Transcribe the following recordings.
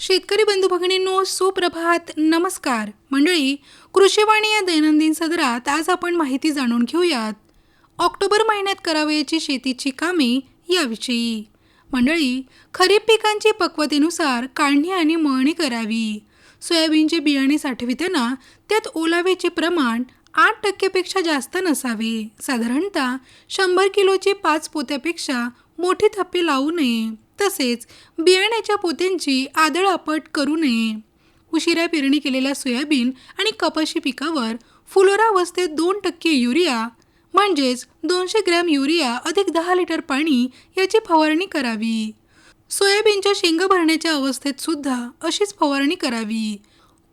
शेतकरी बंधू भगिनींनो सुप्रभात. नमस्कार. मंडळी कृषीवाणी या दैनंदिन सदरात आज आपण माहिती जाणून घेऊयात. ऑक्टोबर महिन्यात करावयाची शेतीची कामे याविषयी. मंडळी खरीप पिकांची पक्वतेनुसार काढणी आणि मळणी करावी. सोयाबीनचे बियाणे साठविताना त्यात ओलाव्याचे प्रमाण आठ टक्केपेक्षा जास्त नसावे. साधारणतः शंभर किलोची पाच पोत्यापेक्षा मोठी थप्पी लावू नये. तसेच बियाण्याच्या पोत्यांची आदळआपट करू नये. उशिरा पेरणी केलेल्या सोयाबीन आणि कपाशी पिकावर फुलोरावस्थेत दोन टक्के युरिया म्हणजेच दोनशे ग्रॅम युरिया अधिक दहा लिटर पाणी याची फवारणी करावी. सोयाबीनच्या शेंगा भरण्याच्या अवस्थेत सुद्धा अशीच फवारणी करावी.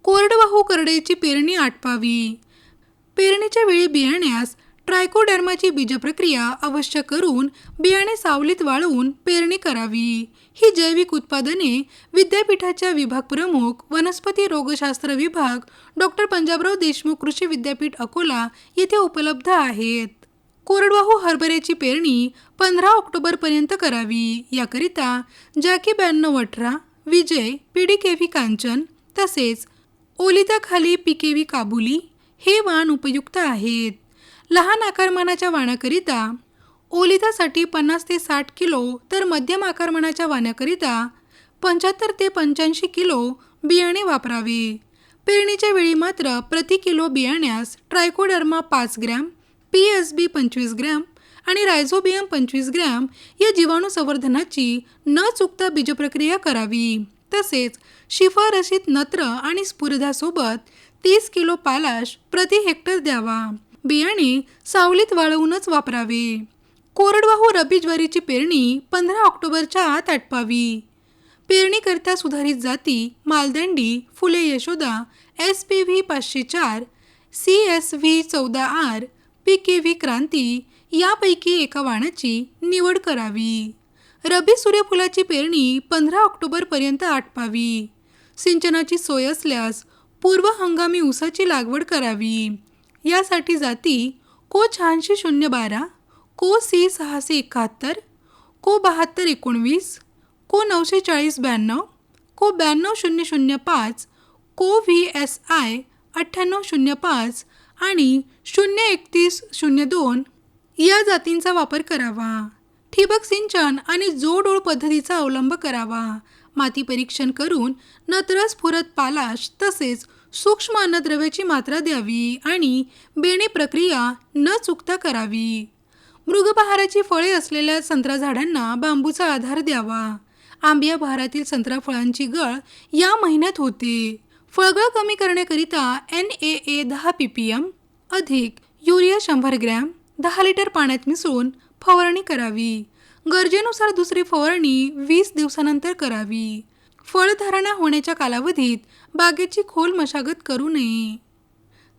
कोरडवाहू करडईची पेरणी आटपावी. पेरणीच्या वेळी बियाण्यास ट्रायकोडर्माची बीजप्रक्रिया अवश्य करून बियाणे सावलीत वाळवून पेरणी करावी. ही जैविक उत्पादने विद्यापीठाच्या विभाग प्रमुख वनस्पती रोगशास्त्र विभाग डॉक्टर पंजाबराव देशमुख कृषी विद्यापीठ अकोला येथे उपलब्ध आहेत. कोरडवाहू हरभऱ्याची पेरणी पंधरा ऑक्टोबरपर्यंत करावी. याकरिता जॅकी ब्याण्णव अठरा Vijay P D K V Kanchan तसेच ओलिताखाली पिकेवी काबुली हे वाण उपयुक्त आहेत. लहान आकारमानाच्या वाण्याकरिता ओलितासाठी पन्नास ते साठ किलो तर मध्यम आकारमानाच्या वाण्याकरिता पंच्याहत्तर ते पंच्याऐंशी किलो बियाणे वापरावे. पेरणीच्या वेळी मात्र प्रति किलो बियाण्यास ट्रायकोडर्मा पाच ग्रॅम पी एस बी पंचवीस ग्रॅम आणि रायझोबियम पंचवीस ग्रॅम या जीवाणू संवर्धनाची न चुकता बीजप्रक्रिया करावी. तसेच शिफारशीत नत्र आणि स्फुर्धासोबत तीस किलो पालाश प्रति हेक्टर द्यावा. बियाणे सावलीत वाळवूनच वापरावे. कोरडवाहू रब्बी ज्वारीची पेरणी पंधरा ऑक्टोबरच्या आत आटपावी. पेरणीकरता सुधारित जाती Maldandi Phule Yashoda S P V पाचशे चार सी एस व्ही चौदा R P K V Kranti यापैकी एका वाणाची निवड करावी. रब्बी सूर्यफुलाची पेरणी पंधरा ऑक्टोबरपर्यंत आटपावी. सिंचनाची सोय असल्यास पूर्व हंगामी ऊसाची लागवड करावी. यासाठी जाती को शहाऐंशी शून्य बारा को सी सहाशे एकाहत्तर को बहात्तर एकोणवीस को नऊशे चाळीस ब्याण्णव को ब्याण्णव शून्य शून्य पाच को व्ही एस आय अठ्ठ्याण्णव शून्य पाच आणि शून्य एकतीस शून्य दोन या जातींचा वापर करावा. ठिबक सिंचन आणि जोडओळ पद्धतीचा अवलंब करावा. माती परीक्षण करून नत्र फुरत पालाश तसेच सूक्ष्म अन्नद्रव्याची मात्रा द्यावी आणि बेणे प्रक्रिया न चुकता करावी. मृगबहाराची फळे असलेल्या संत्रा झाडांना बांबूचा आधार द्यावा. आंबिया बहारातील संत्रा फळांची गळ या महिन्यात होते. फळगळ कमी करण्याकरिता एन ए ए दहा पी पी एम अधिक युरिया शंभर ग्रॅम दहा लिटर पाण्यात मिसळून फवारणी करावी. गरजेनुसार दुसरी फवारणी वीस दिवसानंतर करावी. फळधारणा होण्याच्या कालावधीत बागेची खोल मशागत करू नये.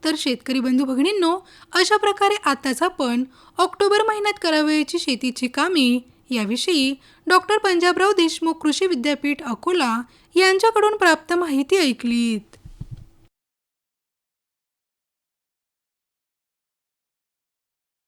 तर शेतकरी बंधू भगिनींनो अशा प्रकारे आताच आपण ऑक्टोबर महिन्यात करावयाची शेतीची कामे याविषयी डॉक्टर पंजाबराव देशमुख कृषी विद्यापीठ अकोला यांच्याकडून प्राप्त माहिती ऐकलीत.